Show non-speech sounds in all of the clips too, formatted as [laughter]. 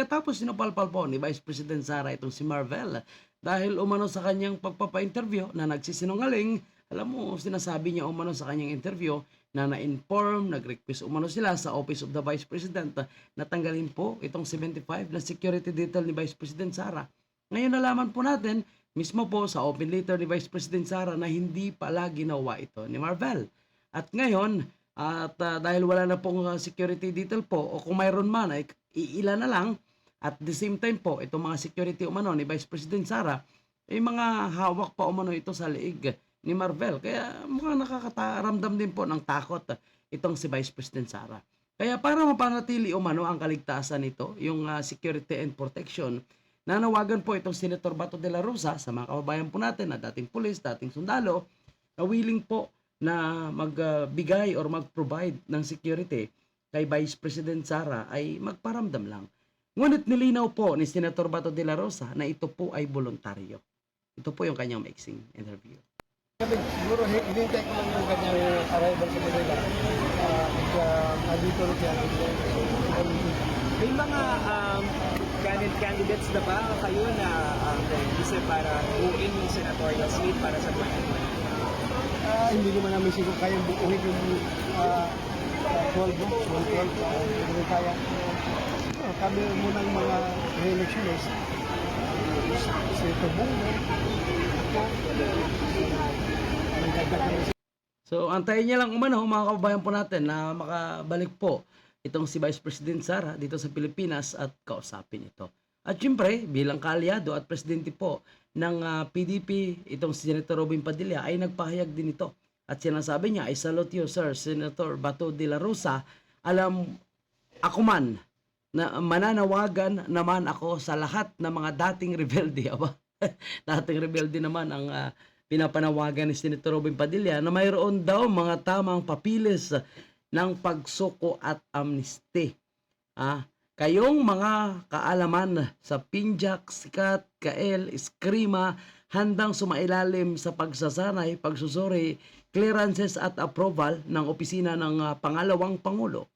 Katapos sinupalpal po ni Vice President Sara itong si Marvel dahil umano sa kanyang pagpapa-interview na nagsisinungaling, alam mo, sinasabi niya umano sa kanyang interview na na-inform, nag-request umano sila sa Office of the Vice President na tanggalin po itong 75 na security detail ni Vice President Sara. Ngayon nalaman po natin, mismo po sa open letter ni Vice President Sara na hindi pala ginawa ito ni Marvel. At ngayon, at ah, dahil wala na pong ah, security detail po, o kung mayroon man, ay iilan na lang, at the same time po, itong mga security umano ni Vice President Sara, ay mga hawak pa umano ito sa liig ni Marvel. Kaya mukhang nakakaramdam din po ng takot ah, itong si Vice President Sara. Kaya para mapanatili umano ang kaligtasan nito, yung ah, security and protection, nanawagan po itong Senator Bato de la Rosa sa mga kababayan po natin na dating pulis, dating sundalo, na willing po na magbigay or mag-provide ng security kay Vice President Sara ay magparamdam lang. Ngunit nilinaw po ni Senator Bato de la Rosa na ito po ay voluntaryo. Ito po yung kanyang mixing interview. Siguro hi- hinintay ko lang yung kanyang arrival sa Manila. Uh, at uh, nandito rin siya. May mga um, candid candidates na ba kayo na um, isip para buuin yung senatorial slate para sa 2020? Ah, hindi naman namin siguro kayang buuhin yung uh, uh, 12 no? 12, uh, hindi rin kaya. Uh, kami munang mga re-electionist. Si Ito Bungo. Ako. So, antayin niya lang umano, mga kababayan po natin, na makabalik po itong si Vice President Sara dito sa Pilipinas at kausapin ito. At syempre, bilang kaalyado at presidente po ng ah, PDP, itong si Senator Robin Padilla ay nagpahayag din ito. At sinasabi niya, I salute you, Sir Senator Bato de la Rosa. Alam, ako man, na mananawagan naman ako sa lahat ng mga dating rebelde. [laughs] Aba, dating rebelde naman ang ah, pinapanawagan ni Senator Robin Padilla na mayroon daw mga tamang papilis ng pagsuko at amnesty. Ah, kayong mga kaalaman sa Pinjak, Sikat, Kael, Eskrima, handang sumailalim sa pagsasanay, pagsusuri, clearances at approval ng opisina ng ah, pangalawang Pangulo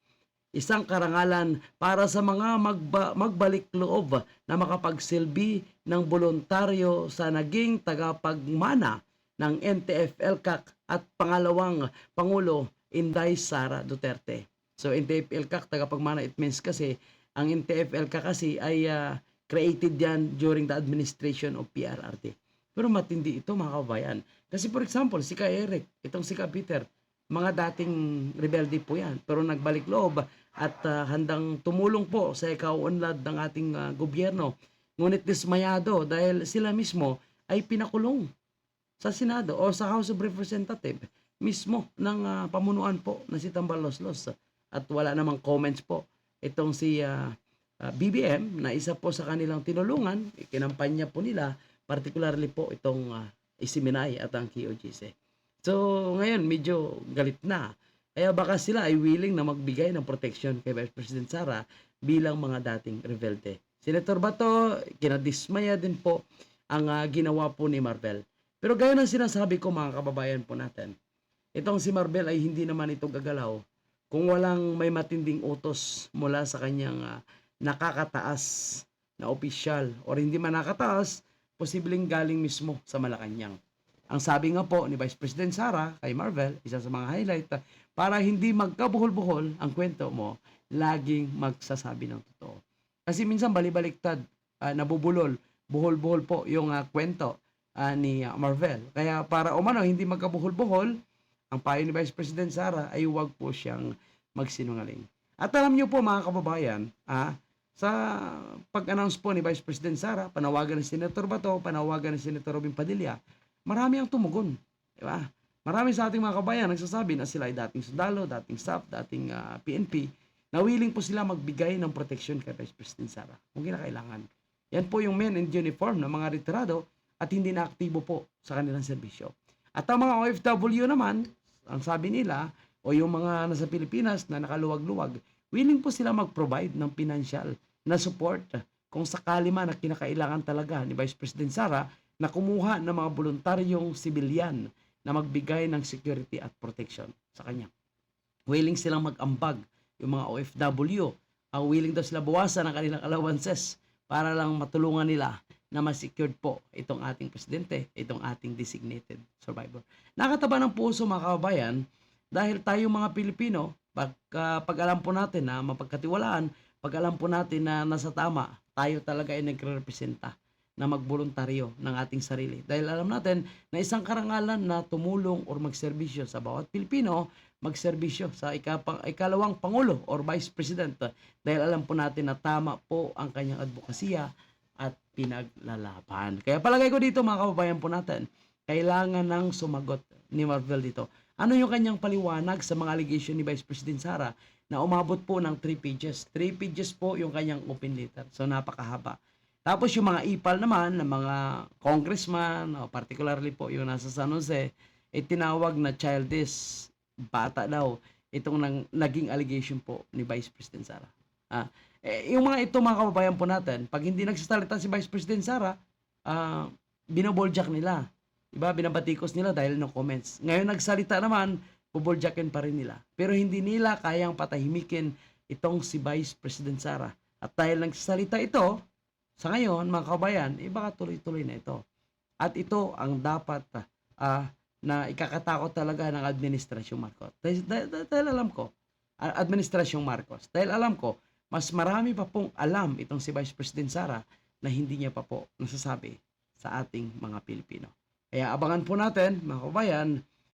isang karangalan para sa mga magba, magbalik loob na makapagsilbi ng voluntaryo sa naging tagapagmana ng NTF-ELCAC at pangalawang Pangulo Inday Sara Duterte. So NTF-ELCAC tagapagmana it means kasi ang NTF-ELCAC kasi ay ah, created yan during the administration of PRRT. Pero matindi ito mga kabayan. Kasi for example, si Ka Eric, itong si Ka Peter, mga dating rebelde po yan. Pero nagbalik loob at ah, handang tumulong po sa ikaw-unlad ng ating ah, gobyerno. Ngunit dismayado dahil sila mismo ay pinakulong sa Senado o sa House of Representatives mismo ng ah, pamunuan po na si Tambaloslos. At wala namang comments po itong si ah, ah, BBM na isa po sa kanilang tinulungan, ikinampanya po nila, particularly po itong uh, Isiminay at ang QGC. So, ngayon, medyo galit na. Kaya baka sila ay willing na magbigay ng protection kay Vice President Sara bilang mga dating rebelde. Senator Bato, kinadismaya din po ang ah, ginawa po ni Marvel. Pero gaya ng sinasabi ko mga kababayan po natin, itong si Marvel ay hindi naman ito gagalaw kung walang may matinding utos mula sa kanyang ah, nakakataas na opisyal or hindi man nakataas, posibleng galing mismo sa Malacanang. Ang sabi nga po ni Vice President Sara kay Marvel, isa sa mga highlight, para hindi magkabuhol-buhol ang kwento mo, laging magsasabi ng totoo. Kasi minsan balibaliktad, ah, nabubulol, buhol-buhol po yung ah, kwento ah, ni ah, Marvel. Kaya para umano hindi magkabuhol-buhol, ang payo ni Vice President Sara ay huwag po siyang magsinungaling. At alam niyo po mga kababayan, ah, sa pag-announce po ni Vice President Sara, panawagan ni Senator Bato, panawagan ni Senator Robin Padilla, marami ang tumugon. Di ba? Marami sa ating mga kabayan nagsasabi na sila ay dating sundalo, dating staff, dating ah, PNP, na willing po sila magbigay ng protection kay Vice President Sara kung kinakailangan. Yan po yung men in uniform ng mga retirado at hindi na aktibo po sa kanilang serbisyo. At ang mga OFW naman, ang sabi nila, o yung mga nasa Pilipinas na nakaluwag-luwag, willing po sila mag-provide ng financial na support kung sakali man na kinakailangan talaga ni Vice President Sara na kumuha ng mga voluntaryong sibilyan na magbigay ng security at protection sa kanya. Willing silang mag-ambag yung mga OFW ang willing daw sila bawasan ang kanilang allowances para lang matulungan nila na ma-secured po itong ating presidente, itong ating designated survivor. Nakataba ng puso mga kababayan dahil tayo mga Pilipino, pag, ah, pag alam po natin na mapagkatiwalaan, pag alam po natin na nasa tama, tayo talaga ay nagre-representa na magboluntaryo ng ating sarili. Dahil alam natin na isang karangalan na tumulong or magserbisyo sa bawat Pilipino, magserbisyo sa ikapang, ikalawang Pangulo or Vice President. Dahil alam po natin na tama po ang kanyang advokasya at pinaglalaban. Kaya palagay ko dito mga kababayan po natin, kailangan ng sumagot ni Marvel dito. Ano yung kanyang paliwanag sa mga allegation ni Vice President Sara na umabot po ng 3 pages. 3 pages po yung kanyang open letter. So napakahaba. Tapos yung mga ipal naman ng mga congressman, o particularly po yung nasa San Jose, eh tinawag na childish bata daw itong nang, naging allegation po ni Vice President Sara. Ah, eh, yung mga ito mga kababayan po natin, pag hindi nagsasalita si Vice President Sara, ah, binoboljak nila. Diba? Binabatikos nila dahil ng comments. Ngayon nagsalita naman, buboljakin pa rin nila. Pero hindi nila kayang patahimikin itong si Vice President Sara. At dahil nagsasalita ito, sa ngayon, mga kabayan, eh baka tuloy-tuloy na ito. At ito ang dapat ah, na ikakatakot talaga ng Administrasyong Marcos. Dahil, dahil, dahil- dahil alam ko, ah, Administrasyong Marcos, dahil alam ko, mas marami pa pong alam itong si Vice President Sara na hindi niya pa po nasasabi sa ating mga Pilipino. Kaya abangan po natin, mga kabayan,